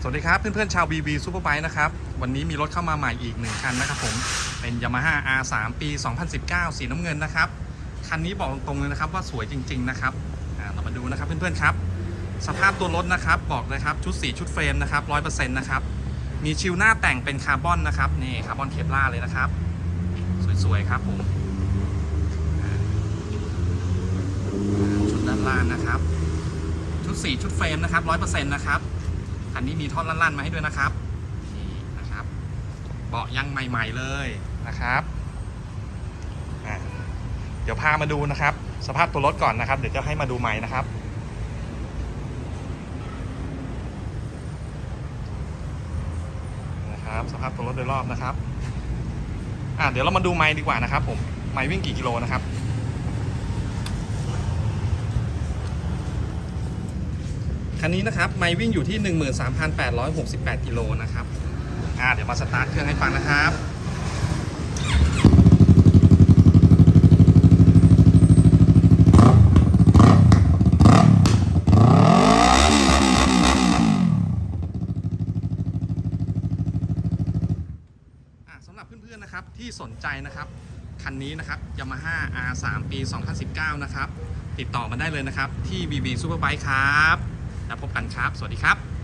สวัสดีครับเพื่อนๆชาว BB Superbike นะครับ วันนี้มีรถเข้ามาใหม่อีกหนึ่งคันนะครับผม เป็น Yamaha R3 ปี 2019 สีน้ำเงินนะครับ คันนี้บอกตรงๆเลยนะครับว่าสวยจริง ๆ นะครับเรามาดูนะครับเพื่อนๆครับ สภาพตัวรถนะครับบอกเลยครับชุดสีชุดเฟรมนะครับ100%นะครับ มีชิลหน้าแต่งเป็นคาร์บอนนะครับนี่คาร์บอนเคปล่าเลยนะครับ สวยๆครับผมชุดด้านล่างนะครับ ชุดสีชุดเฟรมนะครับ100%นะครับ คันนี้มีท่อนลั่นๆมาให้ด้วยนะครับ นี่นะครับ เบาะยังใหม่ ๆเลยนะครับ เดี๋ยวพามาดูนะครับ สภาพตัวรถก่อนนะครับ เดี๋ยวจะให้มาดูใหม่นะครับนะครับ สภาพตัวรถโดยรอบนะครับ อะเดี๋ยวเรามาดูไมล์ดีกว่านะครับ ผมไมล์วิ่งกี่กิโลนะครับ คันนี้นะครับไมล์วิ่งอยู่ที่ 13,868กิโลนะครับ อ่าเดี๋ยวมาสตาร์ทเครื่องให้ฟังนะครับอะสำหรับเพื่อนๆนะครับที่สนใจนะครับคันนี้นะครับ Yamaha R3 ปี 2019 นะครับ ติดต่อมาได้เลยนะครับ ที่ BB Superbike ครับ แล้วพบกันครับ สวัสดีครับ